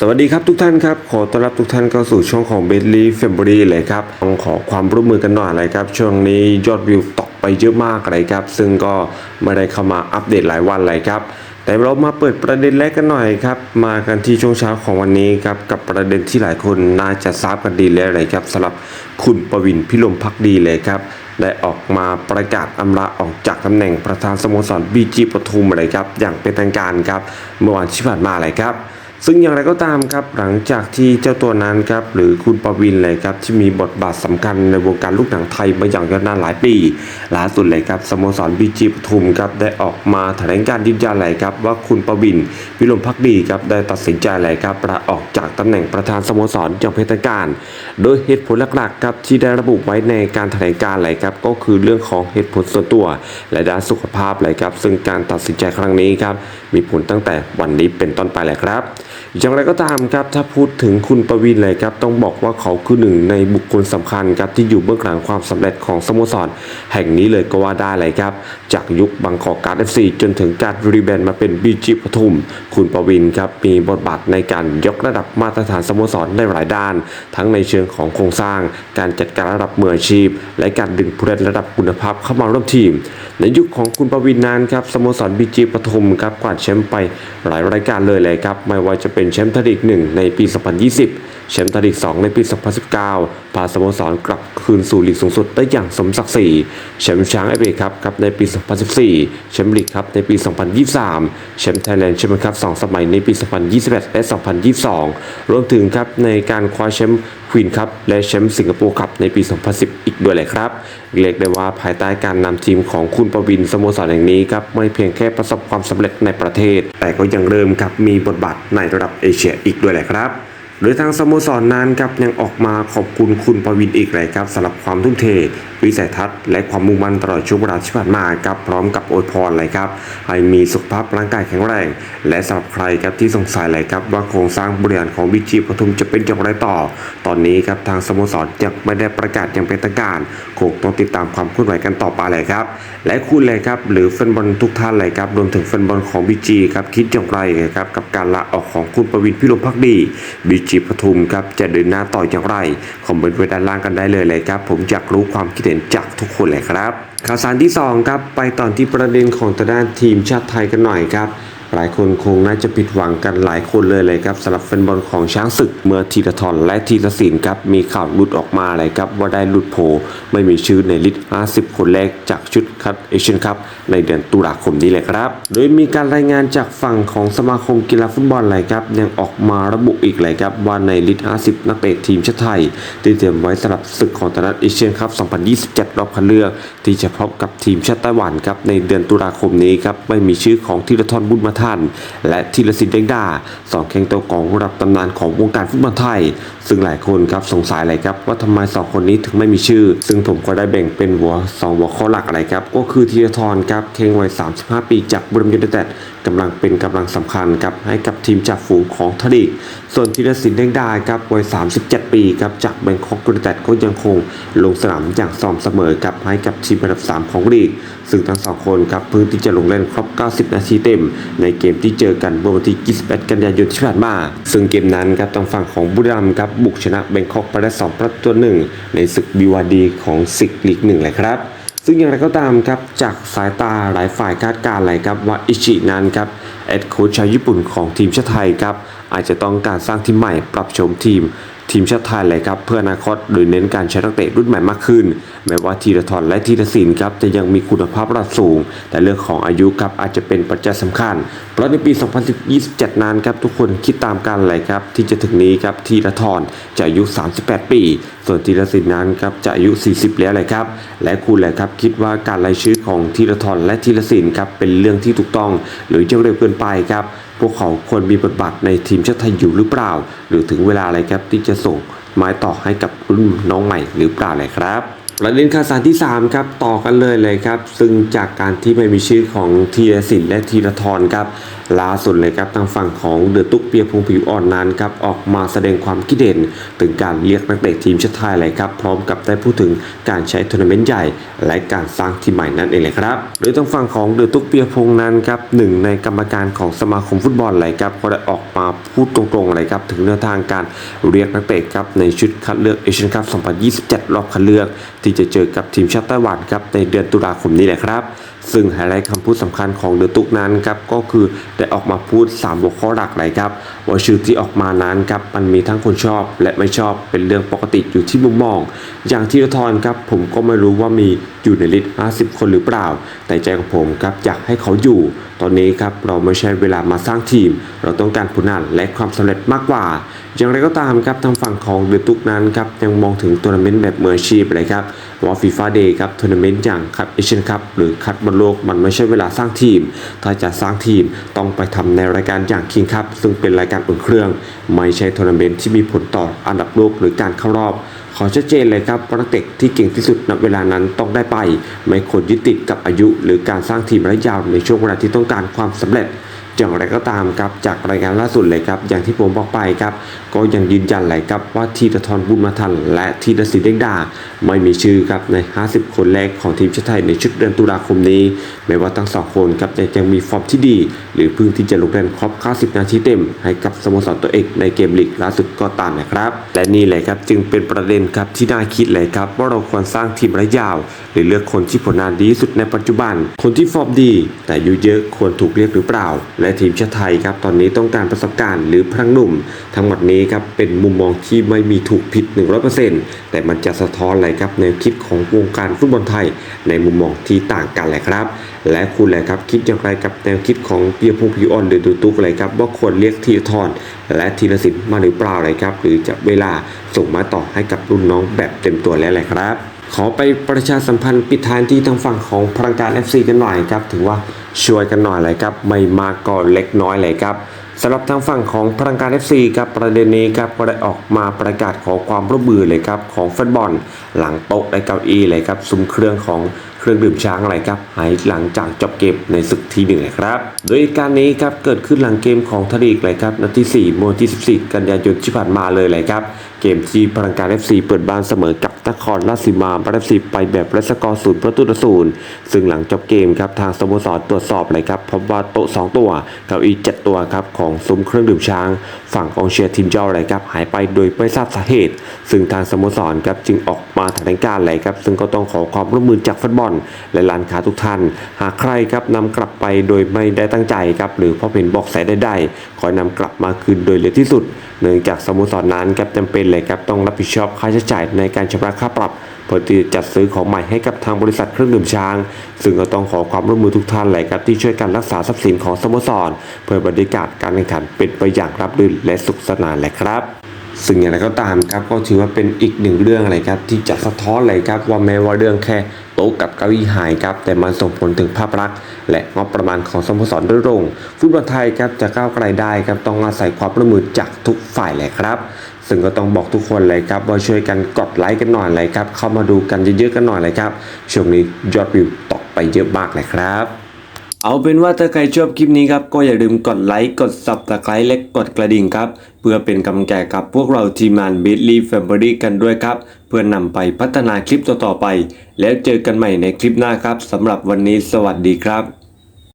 สวัสดีครับทุกท่านครับ ขอต้อนรับทุกท่านเข้าสู่ช่องของเบ l ลี่เฟมบรีเลยครับต้องขอความร่วมมือกันหน่อยเลยครับ ช่วงนี้ยอดวิวตกไปเยอะมากเลยครับ ซึ่งก็ไม่ได้เข้ามาอัปเดตหลายวันเลยครับ แต่เรามาเปิดประเด็นแรกกันหน่อยครับ มากันที่ช่วงเช้าของวันนี้ครับ กับประเด็นที่หลายคนน่าจะทราบกันดีแล้วเลยครับสำหรับคุณประวินพิลมพักดีเลยครับได้ออกมาประกาศอำลาออกจากตำแหน่งประธานสโมสรบีจีปทุมเลยครับอย่างเป็นทางการครับเมื่อวันที่ผ่านมาเลยครับ ซึ่งอย่างไรก็ตามครับหลังจากที่เจ้าตัวนั้นครับหรือคุณประวินเลยครับที่มีบทบาทสำคัญในวงการลูกหนังไทยมาอย่างยาวนานหลายปีล่าสุดเลยครับสโมสรบีจีปทุมครับได้ออกมาแถลงการยืนยันเลยครับว่าคุณประวินวิลมพักดีครับได้ตัดสินใจเลยครับลาออกจากตำแหน่งประธานสโมสรอย่างเป็นทางการ โดยเหตุผลหลักๆครับที่ได้ระบุไว้ในการแถลงการเลยครับก็คือเรื่องของเหตุผลส่วนตัวและด้านสุขภาพเลยครับซึ่งการตัดสินใจครั้งนี้ครับมีผลตั้งแต่วันนี้เป็นต้นไปแหละครับ อย่างไรก็ตามครับถ้าพูดถึงคุณประวินเลยครับต้องบอกว่าเขาคือหนึ่งในบุคคลสำคัญครับที่อยู่เบื้องหลังความสำเร็จของสโมสร แห่งนี้เลยก็ว่าได้เลยครับ จากยุคบางกอกการ์ดเอฟซีจนถึงการรีแบนด์มาเป็นบีจีปทุม คุณประวินครับมีบทบาทในการยกระดับมาตรฐานสโมสรในหลายด้าน ทั้งในเชิงของโครงสร้าง การจัดการระดับมืออาชีพ และการดึงผู้เล่นระดับคุณภาพเข้ามาร่วมทีม ในยุคของคุณประวินนั้นครับสโมสรบีจีปทุมครับกวาดแชมป์ไปหลายรายการเลยเลยครับไม่ว่าจะเป็นแชมป์ไทยลีก1ในปี 2020 แชมป์ไทยลีก 2 ในปี 2019 พาสโมสรกลับคืนสู่ลีกสูงสุดได้อย่างสมศักดิ์ศรี แชมป์ช้างเอฟเอครับครับในปี 2014 แชมป์ลีกครับในปี 2023 แชมป์ไทยแลนด์แชมป์ครับ2สมัยในปี 2021 และ 2022 รวมถึงครับในการคว้าแชมป์ควีนคัพและแชมป์สิงคโปร์คัพในปี 2010 อีกด้วยเลยครับ เรียกได้ว่าภายใต้การนำทีมของคุณประวินสโมสรแห่งนี้ครับไม่เพียงแค่ประสบความสำเร็จในประเทศ แต่ก็ยังเริ่มครับมีบทบาทในระดับเอเชียอีกด้วยแหละครับ โดยทางสโมสรนั้นครับยังออกมาขอบคุณคุณประวินอีกเลยครับสำหรับความทุ่มเท วิสัยทัศน์และความมุ่งมั่นตลอดช่วงเวลาที่ผ่านมาครับพร้อมกับอวยพรเลยครับให้มีสุขภาพร่างกายแข็งแรง และสำหรับใครครับที่สงสัยเลยครับว่าโครงสร้างบริหารของวิจิปทุมจะเป็นอย่างไรต่อ ตอนนี้ครับทางสโมสรยังไม่ได้ประกาศอย่างเป็นทางการคงต้องติดตามความเคลื่อนไหวกันต่อไปเลยครับและคุณเลยครับหรือแฟนบอลทุกท่านเลยครับรวมถึงแฟนบอลของบีจีครับคิดอย่างไรครับกับการลาออกของคุณประวินพิรมพักดีบีจีปทุมครับจะเดินหน้าต่ออย่างไรคอมเมนต์ไว้ด้านล่างกันได้เลยเลยครับผมอยากรู้ความคิดเห็นจากทุกคนเลยครับ ข่าวสารที่สองครับ ไปตอนที่ประเด็นของตระด้านทีมชาติไทยกันหน่อยครับ หลายคนคงน่าจะผิดหวังกันหลายคนเลยเลยครับสำหรับแฟนบอลของช้างศึกเมื่อทีละทอนและทีละสินครับมีข่าวหลุดออกมาเลยครับว่าได้หลุดโผไม่มีชื่อในลิสต์ 50 คนแรกจากชุดคัดเอเชียนคัพในเดือนตุลาคมนี้เลยครับ โดยมีการรายงานจากฝั่งของสมาคมกีฬาฟุตบอลเลยครับยังออกมาระบุอีกเลยครับว่าในลิสต์ 50 นักเตะทีมชาติไทยที่เตรียมไว้สำหรับศึกของตลาดเอเชียนคัพ 2027 รอบคัดเลือก ที่จะพบกับทีมชาติไต้หวันครับในเดือนตุลาคมนี้ครับไม่มีชื่อของธีรทรบุญมาทันและธีรศิลป์แดงดาสองแข้งตัวกองระดับตำนานของวงการฟุตบอลไทย ซึ่งหลายคนครับสงสัยเลยครับว่าทำไมสองคนนี้ถึงไม่มีชื่อ ซึ่งผมก็ได้แบ่งเป็นหัวสองหัวข้อหลักอะไรครับก็คือธีรทรครับเข่งวัย 35 ปีจากบุรีรัมย์ยูไนเต็ดกำลังเป็นกำลังสำคัญครับให้กับทีมจากฝูงของทลีกส่วนธีรศิลป์แดงดาครับวัย 37 ปีครับจากแบงคอกยูไนเต็ดก็ยังคงลงสนามอย่างสม่ำเสมอครับให้กับทีมอันดับ 3 ของลีกซึ่งทั้งสองคนครับเพิ่งที่จะลงเล่นครบ 90 นาทีเต็มในในเกมที่เจอกันเมื่อวันที่21กันยายนที่ผ่านมา ซึ่งเกมนั้นครับทางฝั่งของบุรีรัมย์ครับบุกชนะแบงคอกไปได้2ประตูหนึ่งในศึกบีวาดีของศึกลีกหนึ่งเลยครับซึ่งอย่างไรก็ตามครับจากสายตาหลายฝ่ายคาดการณ์เลยครับว่าอิชินั้นครับเอ็ดโค้ชชาวญี่ปุ่นของทีมชาติไทยครับอาจจะต้องการสร้างทีมใหม่ปรับโฉมทีม ทีมชาติไทยเลยครับเพื่ออนาคตโดยเน้นการใช้นักเตะรุ่นใหม่มากขึ้น แม้ว่าทีละทอนและทีละสินครับจะยังมีคุณภาพระดับสูง แต่เรื่องของอายุครับอาจจะเป็นปัจจัยสำคัญ เพราะในปี 2027 นั้นครับทุกคนคิดตามกันเลยครับที่จะถึงนี้ครับทีละทอนจะอายุ 38 ปี ส่วนทีละสินนั้นครับจะอายุ 40 แล้วเลยครับและคุณแหละครับคิดว่าการรายชื่อของทีละทอนและทีละสินครับเป็นเรื่องที่ถูกต้อง หรือจะเร็วเกินไปครับ พวกเขาควรมีบทบาทในทีมชาติไทยอยู่หรือเปล่า หรือถึงเวลาอะไรครับที่จะส่งไม้ต่อให้กับรุ่นน้องใหม่หรือเปล่าเลยครับ ประเด็นข่าวสารที่ 3 ครับ ต่อกันเลยเลยครับ ซึ่งจากการที่ไม่มีชื่อของธีรศิลป์และธีรทรครับล่าสุดเลยครับทางฝั่งของเดือตุกเปียพงผิวอ่อนนั้นครับออกมาแสดงความคิดเห็นถึงการเรียกนักเตะทีมชาติไทยเลยครับ พร้อมกับได้พูดถึงการใช้ทัวร์นาเมนต์ใหญ่ และการสร้างทีมใหม่นั่นเองเลยครับโดยทางฝั่งของเดือตุกเปียพงนั้นครับหนึ่งในกรรมการของสมาคมฟุตบอลเลยครับก็ได้ออกมาพูดตรงๆเลยครับถึงแนวทางการเรียกนักเตะครับในชุดคัดเลือกเอเชียนคัพ 2027 รอบคัดเลือกที่จะเจอกับทีมชาติไต้หวันครับในเดือนตุลาคมนี้แหละครับ ซึ่งไฮไลท์คำพูดสำคัญของเดอะตุกนั้นครับก็คือได้ออกมาพูด 3 หัวข้อหลักเลยครับว่าชื่อที่ออกมานั้นครับมันมีทั้งคนชอบและไม่ชอบเป็นเรื่องปกติอยู่ที่มุมมอง อย่างที่ละทรครับผมก็ไม่รู้ว่ามีอยู่ในลิสต์50 คนหรือเปล่า แต่ใจของผมครับอยากให้เขาอยู่ ตอนนี้ครับเราไม่ใช่เวลามาสร้างทีม เราต้องการผลงานและความสำเร็จมากกว่า อย่างไรก็ตามครับทางฝั่งของเดอตุกนั้นครับยังมองถึงทัวร์นาเมนต์แบบมืออาชีพเลยครับว่าฟีฟ่าเดย์ครับทัวร์นาเมนต์อย่างคัพเอเชียนคัพหรือคัดบอลโลกมันไม่ใช่เวลาสร้างทีม ถ้าจะสร้างทีมต้องไปทำในรายการอย่างคิงคัพซึ่งเป็นรายการอุ่นเครื่อง ไม่ใช่ทัวร์นาเมนต์ที่มีผลต่ออันดับโลกหรือการเข้ารอบ ขอชัดเจนเลยครับนักเตะที่เก่งที่สุดณเวลานั้นต้องได้ไป ไม่ควรยึดติดกับอายุ หรือการสร้างทีมระยะยาวในช่วงเวลาที่ต้องการความสำเร็จ อย่างไรก็ตามครับจากรายงานล่าสุดเลยครับอย่างที่ผมบอกไปครับก็ยังยืนยันเลยครับว่าทีรทรบุญมาทัน และทีรศิลป์เด็กดา ไม่มีชื่อครับใน 50 คนแรกของทีมชาติไทยในชุดเดือนตุลาคมนี้แม้ว่าทั้งสองคนครับจะยังมีฟอร์มที่ดี หรือเพิ่งที่จะลงเล่นครบ 90 นาทีเต็ม ให้กับสโมสรตัวเอกในเกมลีกล่าสุดก็ตามนะครับ และนี่แหละครับจึงเป็นประเด็นครับที่น่าคิดเลยครับว่าเราควรสร้างทีมระยะยาว หรือเลือกคนที่ผลงานดีที่สุดในปัจจุบัน คนที่ฟอร์มดี แต่อายุเยอะควรถูกเรียกหรือเปล่า และทีมชาติไทยครับตอนนี้ต้องการประสบการณ์หรือพลังหนุ่ม ทั้งหมดนี้ครับเป็นมุมมองที่ไม่มีถูกผิด 100%แต่มันจะสะท้อนอะไรครับแนวคิดของวงการฟุตบอลไทย ในมุมมองที่ต่างกันแหละครับ และคุณแหละครับคิดอย่างไรกับแนวคิดของปียพงศ์พิออนหรือดูตุกอะไรครับว่าควรเรียกทีทอน และทีละสินมาหรือเปล่าอะไรครับ หรือจะเวลาส่งมาต่อให้กับรุ่นน้องแบบเต็มตัวแล้วแหละครับ ขอไปประชาสัมพันธ์ปิดท้ายที่ทางฝั่งของพลังการ FC กันหน่อยครับถือว่าช่วยกันหน่อยเลยครับ ไม่มากก็เล็กน้อยเลยครับสำหรับทางฝั่งของพลังการ FC ครับประเด็นนี้ครับก็ได้ออกมาประกาศขอความร่วมมือเลยครับของแฟนบอล หลังโต๊ะและเก้าอี้เลยครับซุ้มเครื่องของ เครื่องดื่มช้างอะไรครับหายหลังจากจบเกมในศึกที่หนึ่งครับโดยการนี้ครับเกิดขึ้นหลังเกมของทลีกเลยครับนาที4โมงที่ 14 กันยายนที่ผ่านมาเลยเลยครับ เกมที่พลังการ FC เปิดบ้านเสมอกับนครราชสีมาบาร์ซีไปแบบไรสกอร์ศูนย์ประตูต่อศูนย์ซึ่งหลังจบเกมครับทางสโมสรตรวจสอบเลยครับพบว่าโต๊ะ 2 ตัวเก้าอี้7ตัวครับของซุ้มเครื่องดื่มช้างฝั่งกองเชียร์ทีมเจ้าเลยครับหายไปโดยไม่ทราบสาเหตุ ซึ่งทางสโมสรครับจึงออกมาแถลงการเลยครับ ซึ่งก็ต้องขอความร่วมมือจากฟุตบอล และร้านค้าทุกท่าน หากใครครับนำกลับไปโดยไม่ได้ตั้งใจครับ หรือพบเห็นบอกแสใดๆขอให้นำกลับมาคืนโดยเร็วที่สุด เนื่องจากสโมสรนั้นครับจำเป็นเลยครับต้องรับผิดชอบค่าใช้จ่ายในการชำระค่าปรับ เพื่อที่จัดซื้อของใหม่ให้กับทางบริษัทเครื่องดื่มช้าง ซึ่งก็ต้องขอความร่วมมือทุกท่านเลยครับที่ช่วยกันรักษาทรัพย์สินของสโมสร เพื่อบรรยากาศการแข่งขันเป็นไปอย่างราบรื่นและสุขสนานแหละครับซึ่งอย่างไรก็ตามครับก็ถือว่าเป็นอีกหนึ่งเรื่องอะไรครับที่จะสะท้อนเลยครับว่าแม้ว่าเรื่องแค่โต๊ะกับเก้าอี้หายครับแต่มันส่งผลถึงภาพลักษณ์ และงบประมาณของสโมสรโดยรงฟุตบอลไทยครับจะก้าวไกลได้ครับต้องอาศัยความร่วมมือจากทุกฝ่ายแหละครับ ซึ่งก็ต้องบอกทุกคนเลยครับว่าช่วยกันกดไลค์กันหน่อยเลยครับ เข้ามาดูกันเยอะๆกันหน่อยเลยครับ ช่วงนี้ยอดวิวตกไปเยอะมากเลยครับ เอาเป็นว่าถ้าใครชอบคลิปนี้ครับก็อย่าลืมกดไลค์กด subscribe และกดกระดิ่งครับ เพื่อเป็นกำลังใจกับพวกเราทีมงาน b i t l y Family กันด้วยครับ เพื่อนนำไปพัฒนาคลิปต่อๆไป แล้วเจอกันใหม่ในคลิปหน้าครับสำหรับวันนี้สวัสดีครับ